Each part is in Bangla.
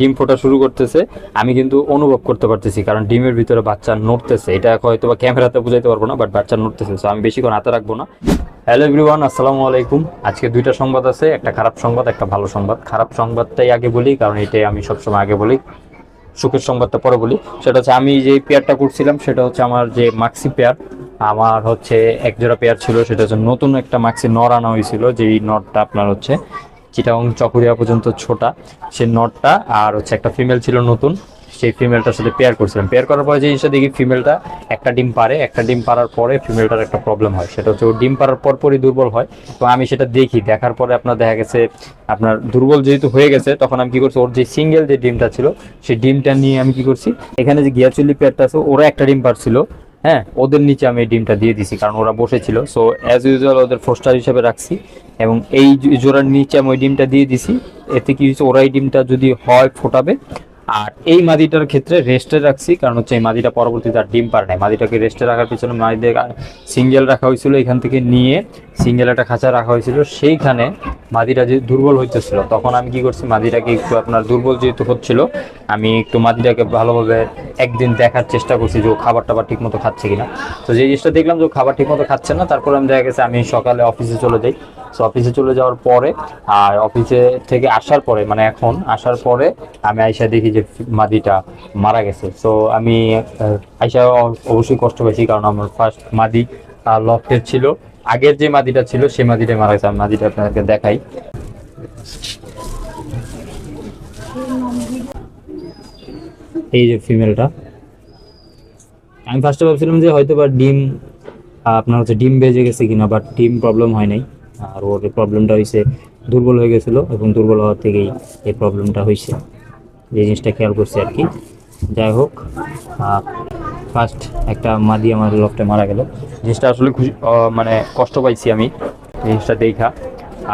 ডিম ফোটা শুরু করতেছে, আমি কিন্তু অনুভব করতে পারতেছি, কারণ ডিমের ভিতরে বাচ্চা নড়তেছে। এটা হয়তো বা ক্যামেরাতে বুঝাইতে পারব না বাট বাচ্চা নড়তেছে সো আমি বেশিক্ষণ হাতে রাখব না। হ্যালো এভরিওয়ান আসসালামু আলাইকুম। আজকে দুইটা সংবাদ আছে, একটা খারাপ সংবাদ, একটা ভালো সংবাদ। খারাপ সংবাদটাই আগে বলি, কারণ এটাই আমি সবসময় আগে বলি, সুখের সংবাদটা পরে বলি। সেটা হচ্ছে আমি যে পেয়ারটা করছিলাম, সেটা হচ্ছে আমার যে মাক্সি পেয়ার, আমার হচ্ছে এক জোড়া পেয়ার ছিল, সেটা হচ্ছে নতুন একটা মাক্সি নর আনা হয়েছিল, যেই নরটা আপনার হচ্ছে চিটাং চকুরিয়া পর্যন্ত ছোটা, সে নটটা আর হচ্ছে একটা ফিমেল ছিল নতুন, সেই ফিমেলটার সাথে পেয়ার করছিলাম। পেয়ার করার পরে যে জিনিসটা দেখি ফিমেলটা একটা ডিম পারে একটা ডিম পারার পরে ফিমেলটার একটা প্রবলেম হয়। সেটা হচ্ছে ও ডিম পারার পর পরই দুর্বল হয়। তো আমি সেটা দেখি, দেখার পরে আপনার দেখা গেছে, আপনার দুর্বল যেহেতু হয়ে গেছে, তখন আমি কি করছি, ওর যে সিঙ্গেল যে ডিমটা ছিল, সেই ডিমটা নিয়ে আমি কি করছি, এখানে যে গিয়াচুল্লি পেয়ারটা আছে ওরা একটা ডিম পারছিল হ্যাঁ ওদের নিচে আমি এই ডিমটা দিয়ে দিছি, কারণ ওরা বসেছিল। সো অ্যাজ ইউজুয়াল ওদের ফোস্টার হিসেবে রাখছি। এবং এই জোড়ার নিচে আমি ওই ডিমটা দিয়ে দিছি। এতে কি হয়েছে ওরাই ডিমটা যদি হয়, ফোটাবে আর এই মাদিটার ক্ষেত্রে রেস্টে রাখছি, কারণ হচ্ছে এই মাদিটা পরবর্তীতে আর ডিম পারে নাই। মাদিটাকে রেস্টে রাখার পিছনে মাদিদের সিঙ্গেল রাখা হয়েছিল এখান থেকে নিয়ে সিঙ্গেল একটা খাঁচা রাখা হয়েছিল। সেইখানে মাদিটা যে দুর্বল হইতেছিল, তখন আমি কি করছি, মাদিটাকে একটু আপনার দুর্বল যেহেতু হচ্ছিল, আমি একটু মাদিটাকে ভালোভাবে একদিন দেখার চেষ্টা করছি যে ও খাবার টাবার ঠিক মতো খাচ্ছে কিনা। তো যে জিনিসটা দেখলাম যে খাবার ঠিক মতো খাচ্ছে না, তারপর আমি দেখা গেছে আমি সকালে অফিসে চলে যাই। তো অফিসে চলে যাওয়ার পরে, আর অফিসে থেকে আসার পরে মানে এখন আসার পরে আমি আইসা দেখি যে মাদিটা মারা গেছে। তো আমি আইসা অবশ্যই কষ্ট পেয়েছি কারণ আমার ফার্স্ট মাদি লফটের ছিল। আগের যে মাদিটা ছিল সেই মাদিটা মারা গেছে। আমি মাদিটা আপনাদেরকে দেখাই। এই যে ফিমেলটা আমি ফার্স্টে ভাবছিলাম যে হয়তো বা ডিম আপনার হচ্ছে ডিম বেজে গেছে কিনা বাট ডিম প্রবলেম হয় নাই। আর ওর প্রবলেমটা হয়েছে দুর্বল হয়ে গেছিল এবং দুর্বল হওয়ার থেকেই এই প্রবলেমটা হয়েছে এই জিনিসটা খেয়াল করছি আর কি। যাই হোক ফার্স্ট একটা মাদি আমার লফটে মারা গেল। জিনিসটা আসলে খুশি মানে কষ্ট পাইছি আমি জিনিসটা দেখা।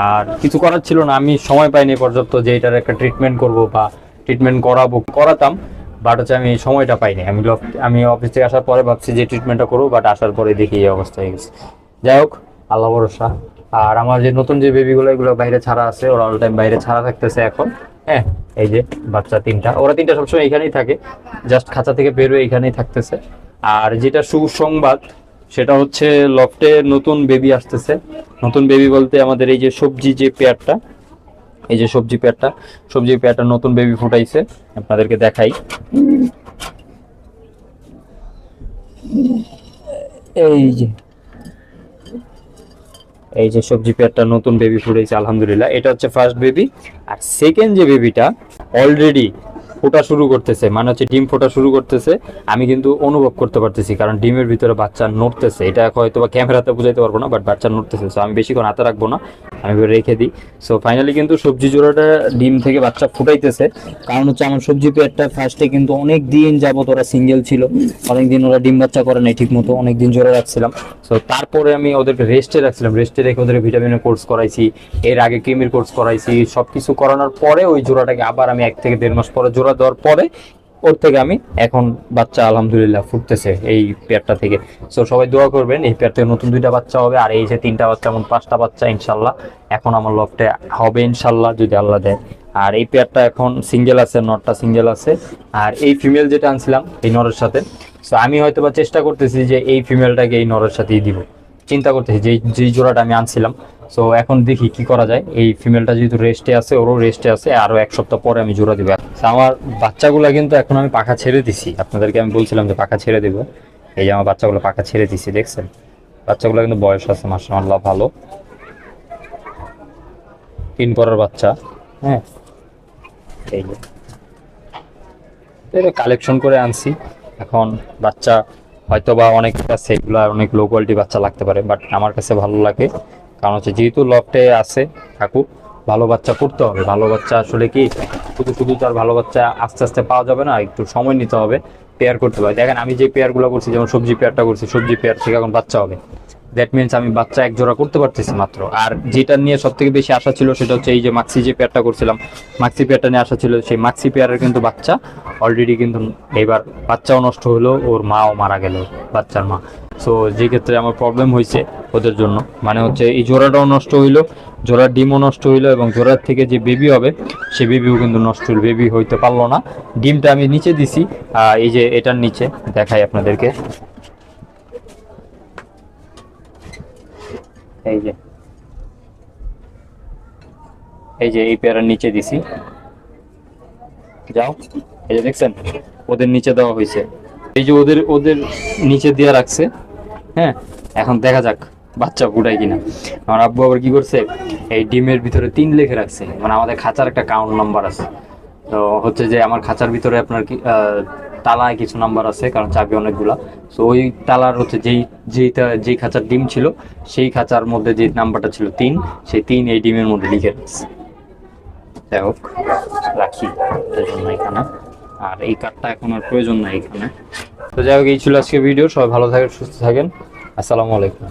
আর কিছু করার ছিল না, আমি সময় পাইনি পর্যাপ্ত যে এটার একটা ট্রিটমেন্ট করব বা ট্রিটমেন্ট করাবো, করাতাম বাট হচ্ছে আমি সময়টা পাইনি। আমি আমি অফিস থেকে আসার পরে ভাবছি যে ট্রিটমেন্টটা করব বাট আসার পরে দেখি এই অবস্থা হয়ে গেছে। যাই হোক, আল্লাহ ভরসা। আর আমার যে নতুন যে বেবিগুলো এগুলো বাইরে ছাড়া আছে, ওরা অল টাইম বাইরে ছাড়া থাকতেছে এখন। হ্যাঁ এই যে বাচ্চা তিনটা, ওরা তিনটা সবসময় এখানেই থাকে জাস্ট খাঁচা থেকে বেরোয় এখানেই থাকতেছে। আর যেটা সুসংবাদ, সেটা হচ্ছে লফটে নতুন বেবি আসতেছে। নতুন বেবি বলতে আমাদের এই যে সবজি যে পেয়ারটা, এই যে সবজি পেয়ারটা সবজি পেয়ারটা নতুন বেবি ফুটাইছে, আপনাদেরকে দেখাই। এই যে এই যে সবজি পেয়ারটা নতুন বেবি ফুটেছে, আলহামদুলিল্লাহ। এটা হচ্ছে ফার্স্ট বেবি আর সেকেন্ড যে বেবিটা অলরেডি ফোটা শুরু করতেছে। মানে হচ্ছে ডিম ফোটা শুরু করতেছে। আমি কিন্তু অনুভব করতে পারতেছি, কারণ ডিমের ভিতরে বাচ্চা নড়তেছে। এটা হয়তো বা ক্যামেরাতে বুঝাইতে পারব না বাট বাচ্চা নড়তেছে। সো আমি বেশিক্ষণ হাতে রাখব না, আমি রেখে দিই। সো ফাইনালি কিন্তু সবজি জোড়াটা ডিম থেকে বাচ্চা ফুটাইতেছে। কারণ হচ্ছে আমার সবজি পেয়ারটা ফার্স্টে কিন্তু অনেক দিন যাবত ওরা সিঙ্গেল ছিল। অনেক দিন ওরা ডিম বাচ্চা করে নাই ঠিক মতো অনেক দিন জোড়া রাখছিলাম। সো তারপরে আমি ওদেরকে রেস্টে রাখছিলাম। রেস্টে রেখে ওদের ভিটামিনের কোর্স করাইছি, এর আগে ক্রিমির কোর্স করাইছি সব কিছু করানোর পরে ওই জোড়াটাকে আবার আমি এক থেকে দেড় মাস পরে জোড়া দেওয়ার পরে ওর থেকে আমি এখন বাচ্চা আলহামদুলিল্লাহ ফুটতেছে এই পেয়ারটা থেকে। সো সবাই দোয়া করবেন, এই পেয়ার থেকে নতুন দুইটা বাচ্চা হবে, আর এই যে তিনটা বাচ্চা এমন পাঁচটা বাচ্চা, ইনশাল্লাহ এখন আমার লফটে হবে, ইনশাল্লাহ, যদি আল্লাহ দেয়। আর এই পেয়ারটা এখন সিঙ্গেল আছে, নটটা সিঙ্গেল আছে। আর এই ফিমেল যেটা আনছিলাম, এই নরের সাথে সো আমি হয়তো বা চেষ্টা করতেছি যে এই ফিমেলটাকে এই নরের সাথেই দিব। চিন্তা করতেছি যে যেই জোড়াটা আমি আনছিলাম সো এখন দেখি কি করা যায়। এই ফিমেলটা যেহেতু রেস্টে আছে, ওরও রেস্টে আছে, আরও এক সপ্তাহ পরে আমি জোড়া দিব। আমার বাচ্চাগুলো কিন্তু এখন আমি পাখা ছেড়ে দিছি। আপনাদেরকে আমি বলছিলাম যে পাখা ছেড়ে দেবো। এই যে আমার বাচ্চাগুলো পাখা ছেড়ে দিছি, দেখছেন? বাচ্চাগুলো কিন্তু বয়স আছে মাসাল্লাহ ভালো। তিন পরের বাচ্চা হ্যাঁ? এই যে। কালেকশন করে আনছি। এখন বাচ্চা হয়তো বা অনেক এগুলো অনেক লো কোয়ালিটি বাচ্চা লাগতে পারে বাট আমার কাছে ভালো লাগে। কারণ হচ্ছে যেহেতু লফটে আছে থাকুক ভালো বাচ্চা করতে হবে। ভালো বাচ্চা আসলে কি, শুধু শুধু তার ভালো বাচ্চা আস্তে আস্তে পাওয়া যাবে না, একটু সময় নিতে হবে পেয়ার করতে হবে। দেখেন, আমি যে পেয়ারগুলো করছি, যেমন সবজি পেয়ারটা করছি, সবজি পেয়ার থেকে এখন বাচ্চা হবে। দ্যাট মিনস আমি বাচ্চা এক জোড়া করতে পারতেছি মাত্র। আর যেটা নিয়ে সব থেকে বেশি আশা ছিল সেটা হচ্ছে এই যে মাক্সি যে পেয়ারটা করছিলাম মাক্সি পেয়ারটা নিয়ে আশা ছিল সেই মাক্সি পেয়ারের কিন্তু বাচ্চা অলরেডি কিন্তু এবার বাচ্চাও নষ্ট হলো, ওর মাও মারা গেল, বাচ্চার মা। সো যে ক্ষেত্রে আমার প্রবলেম হয়েছে ওদের জন্য। মানে হচ্ছে এই জোড়াটাও নষ্ট হইল, জোড়ার ডিমও নষ্ট হইল এবং জোড়ার থেকে যে বেবি হবে, সে বেবিও কিন্তু নষ্ট হইল বেবি হইতে পারল না। ডিমটা আমি নিচে দিছি এই যে এটার নিচে, দেখাই আপনাদেরকে। এই যে। এই যে এই পেয়ারার নিচে দিছি। যাও, এই যে দেখছেন, ওদের নিচে দেওয়া হয়েছে। এই যে ওদের ওদের নিচে দিয়ে রাখছে হ্যাঁ এখন দেখা যাক। বাচ্চা ফুটায় কিনা। আমার আব্বু আবার কি করছে? এই ডিমের ভিতরে তিন লিখে রাখছে। মানে আমাদের খাঁচার একটা কাউন্ট নাম্বার আছে। তো হচ্ছে যে আমার খাঁচার ভিতরে আপনার কি তালায় কিছু নাম্বার আছে, কারণ চাবি অনেকগুলা। তো ওই তালার হচ্ছে যেই, যেইটা, যেই খাঁচার ডিম ছিল, সেই খাঁচার মধ্যে যে নাম্বারটা ছিল তিন, সেই তিন এই ডিমের মধ্যে লিখে রাখছে। যাই হোক, রাখি। এখানে। আর এই কার্ডটা এখন আর প্রয়োজন নাই এখানে। তো যাই হোক, এই ছিল আজকে ভিডিও সবাই ভালো থাকেন, সুস্থ থাকেন। আসসালামু আলাইকুম।